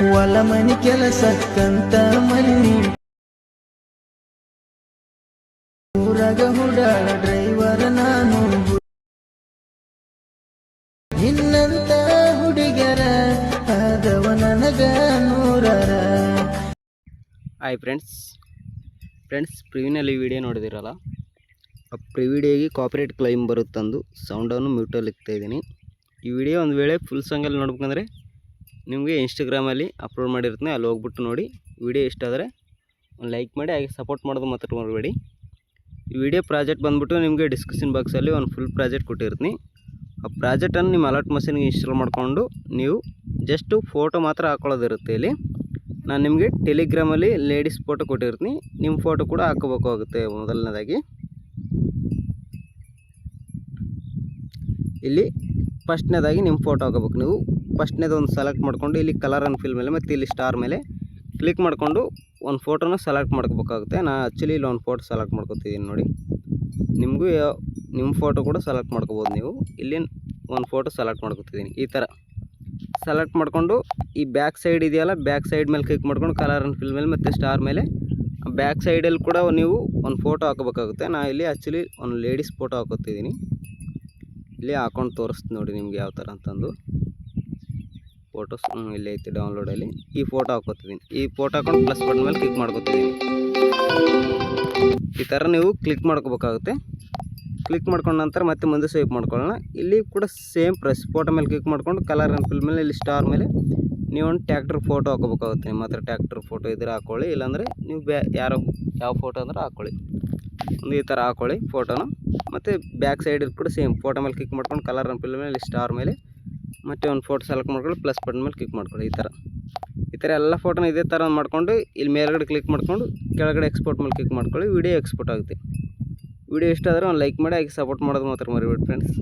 ಹೊಲ ಮನಿ ಕೆಲಸಕ್ಕಂತ ಮನಿ. ಊರಾಗ ಹುಡಾಳ ಡ್ರೈವರ್ ನಾನು. ಇನ್ನಂತ ಹುಡುಗರ ಆದವ ನನಗ ನೂರರ. ಹಾಯ್ ಫ್ರೆಂಡ್ಸ್ ಫ್ರೆಂಡ್ಸ್ ಪ್ರಿವಿನಲ್ಲಿ ವಿಡಿಯೋ ನೋಡಿದಿರಲ್ಲ? ಆ ಪ್ರಿವಿಡಿಯೋಗೆ ಕಾಪರೇಟ್ ಕ್ಲೈಮ್ ಬರುತ್ತಂದು ಸೌಂಡನ್ನು ಮ್ಯೂಟಲ್ಲಿ ಇಕ್ತಾ ಇದ್ದೀನಿ. ಈ ವಿಡಿಯೋ ಒಂದು ವೇಳೆ ಫುಲ್ ಸಾಂಗಲ್ಲಿ ನೋಡ್ಬೇಕಂದ್ರೆ ನಿಮಗೆ ಇನ್ಸ್ಟಾಗ್ರಾಮಲ್ಲಿ ಅಪ್ಲೋಡ್ ಮಾಡಿರ್ತೀನಿ, ಅಲ್ಲಿ ಹೋಗ್ಬಿಟ್ಟು ನೋಡಿ. ವಿಡಿಯೋ ಇಷ್ಟ ಆದರೆ ಒಂದು ಲೈಕ್ ಮಾಡಿ, ಹಾಗೆ ಸಪೋರ್ಟ್ ಮಾಡೋದು ಮಾತ್ರ ಮರಬೇಡಿ ಈ ವಿಡಿಯೋ ಪ್ರಾಜೆಕ್ಟ್ ಬಂದ್ಬಿಟ್ಟು ನಿಮಗೆ ಡಿಸ್ಕ್ರಿಪ್ಷನ್ ಬಾಕ್ಸಲ್ಲಿ ಒಂದು ಫುಲ್ ಪ್ರಾಜೆಕ್ಟ್ ಕೊಟ್ಟಿರ್ತೀನಿ. ಆ ಪ್ರಾಜೆಕ್ಟನ್ನು ನಿಮ್ಮ ಅಲರ್ಟ್ ಮಷೀನ್ಗೆ ಇನ್ಸ್ಟಾಲ್ ಮಾಡಿಕೊಂಡು ನೀವು ಜಸ್ಟು ಫೋಟೋ ಮಾತ್ರ ಹಾಕೊಳ್ಳೋದಿರುತ್ತೆ ಇಲ್ಲಿ. ನಾನು ನಿಮಗೆ ಟೆಲಿಗ್ರಾಮಲ್ಲಿ ಲೇಡೀಸ್ ಫೋಟೋ ಕೊಟ್ಟಿರ್ತೀನಿ, ನಿಮ್ಮ ಫೋಟೋ ಕೂಡ ಹಾಕೋಬೇಕಾಗುತ್ತೆ ಮೊದಲನೇದಾಗಿ. ಇಲ್ಲಿ ಫಸ್ಟ್ನೇದಾಗಿ ನಿಮ್ಮ ಫೋಟೋ ಹಾಕೋಬೇಕು ನೀವು. ಫಸ್ಟ್ನೇದು ಒಂದು ಸೆಲೆಕ್ಟ್ ಮಾಡ್ಕೊಂಡು ಇಲ್ಲಿ ಕಲರ್ ಆ್ಯಂಡ್ ಫಿಲ್ ಮೇಲೆ ಮತ್ತು ಇಲ್ಲಿ ಸ್ಟಾರ್ ಮೇಲೆ ಕ್ಲಿಕ್ ಮಾಡಿಕೊಂಡು ಒಂದು ಫೋಟೋನ ಸೆಲೆಕ್ಟ್ ಮಾಡ್ಕೋಬೇಕಾಗುತ್ತೆ. ನಾನು ಆ್ಯಕ್ಚುಲಿ ಇಲ್ಲಿ ಒಂದು ಫೋಟೋ ಸೆಲೆಕ್ಟ್ ಮಾಡ್ಕೋತಿದ್ದೀನಿ ನೋಡಿ. ನಿಮಗೂ ನಿಮ್ಮ ಫೋಟೋ ಕೂಡ ಸೆಲೆಕ್ಟ್ ಮಾಡ್ಕೋಬೋದು ನೀವು. ಇಲ್ಲಿ ಒಂದು ಫೋಟೋ ಸೆಲೆಕ್ಟ್ ಮಾಡ್ಕೊತಿದ್ದೀನಿ ಈ ಥರ. ಸೆಲೆಕ್ಟ್ ಮಾಡಿಕೊಂಡು ಈ ಬ್ಯಾಕ್ ಸೈಡ್ ಇದೆಯಲ್ಲ, ಬ್ಯಾಕ್ ಸೈಡ್ ಮೇಲೆ ಕ್ಲಿಕ್ ಮಾಡ್ಕೊಂಡು ಕಲರ್ ಆ್ಯಂಡ್ ಫಿಲ್ ಮೇಲೆ ಮತ್ತು ಸ್ಟಾರ್ ಮೇಲೆ ಬ್ಯಾಕ್ ಸೈಡಲ್ಲಿ ಕೂಡ ನೀವು ಒಂದು ಫೋಟೋ ಹಾಕೋಬೇಕಾಗುತ್ತೆ. ನಾನು ಇಲ್ಲಿ ಆ್ಯಕ್ಚುಲಿ ಒಂದು ಲೇಡೀಸ್ ಫೋಟೋ ಹಾಕೋತಿದ್ದೀನಿ ಇಲ್ಲಿ ಹಾಕೊಂಡು ತೋರಿಸ್ತೀನಿ ನೋಡಿ ನಿಮ್ಗೆ ಯಾವ ಥರ ಅಂತಂದು. ಫೋಟೋಸ್ ಇಲ್ಲಿ ಐತಿ ಡೌನ್ಲೋಡಲ್ಲಿ ಈ ಫೋಟೋ ಹಾಕೋತಿದ್ದೀನಿ ಈ ಫೋಟೋ ಹಾಕೊಂಡು ಪ್ಲಸ್ ಬಟನ್ ಮೇಲೆ ಕ್ಲಿಕ್ ಮಾಡ್ಕೊತಿದ್ದೀನಿ ಈ ಥರ ನೀವು ಕ್ಲಿಕ್ ಮಾಡ್ಕೋಬೇಕಾಗುತ್ತೆ. ಕ್ಲಿಕ್ ಮಾಡ್ಕೊಂಡ ನಂತರ ಮತ್ತೆ ಮುಂದೆ ಸೇವ್ ಮಾಡ್ಕೊಳ್ಳೋಣ. ಇಲ್ಲಿ ಕೂಡ ಸೇಮ್ ಪ್ರೆಸ್ ಫೋಟೋ ಮೇಲೆ ಕ್ಲಿಕ್ ಮಾಡ್ಕೊಂಡು ಕಲರ್ ಆ್ಯಂಡ್ ಫಿಲ್ ಮೇಲೆ, ಇಲ್ಲಿ ಸ್ಟಾರ್ ಮೇಲೆ ನೀವು ಒಂದು ಟ್ಯಾಕ್ಟ್ರ್ ಫೋಟೋ ಹಾಕೋಬೇಕಾಗುತ್ತೆ. ನಿಮ್ಮ ಹತ್ರ ಟ್ಯಾಕ್ಟ್ರ್ ಫೋಟೋ ಇದ್ರೆ ಹಾಕೊಳ್ಳಿ, ಇಲ್ಲಾಂದರೆ ನೀವು ಬ್ಯಾ, ಯಾರೋ, ಯಾವ ಫೋಟೋ ಅಂದ್ರೆ ಹಾಕೊಳ್ಳಿ. ಒಂದು ಈ ಥರ ಹಾಕೊಳ್ಳಿ ಫೋಟೋನ ಮತ್ತು ಬ್ಯಾಕ್ ಸೈಡ್ ಕೂಡ ಸೇಮ್ ಫೋಟೋ ಮೇಲೆ ಕ್ಲಿಕ್ ಮಾಡ್ಕೊಂಡು ಕಲರ್ ಆ್ಯಂಡ್ ಫಿಲ್ ಮೇಲೆ ಸ್ಟಾರ್ ಮೇಲೆ ಮತ್ತು ಒಂದು ಫೋಟೋ ಸೆಲೆಕ್ಟ್ ಮಾಡ್ಕೊಳ್ಳಿ ಪ್ಲಸ್ ಬಟನ್ ಮೇಲೆ ಕ್ಲಿಕ್ ಮಾಡ್ಕೊಳ್ಳಿ, ಈ ಥರ ಈ ಥರ ಎಲ್ಲ ಫೋಟೋನ ಇದೇ ಥರ ಮಾಡ್ಕೊಂಡು ಇಲ್ಲಿ ಮೇಲ್ಗಡೆ ಕ್ಲಿಕ್ ಮಾಡ್ಕೊಂಡು ಕೆಳಗಡೆ ಎಕ್ಸ್ಪೋರ್ಟ್ ಮೇಲೆ ಕ್ಲಿಕ್ ಮಾಡ್ಕೊಳ್ಳಿ ವಿಡಿಯೋ ಎಕ್ಸ್ಪೋರ್ಟ್ ಆಗುತ್ತೆ. ವಿಡಿಯೋ ಇಷ್ಟ ಆದರೆ ಒಂದು ಲೈಕ್ ಮಾಡಿ, ಹಾಗೆ ಸಪೋರ್ಟ್ ಮಾಡೋದು ಮಾತ್ರ ಮರಿಬೇಡಿ ಫ್ರೆಂಡ್ಸ್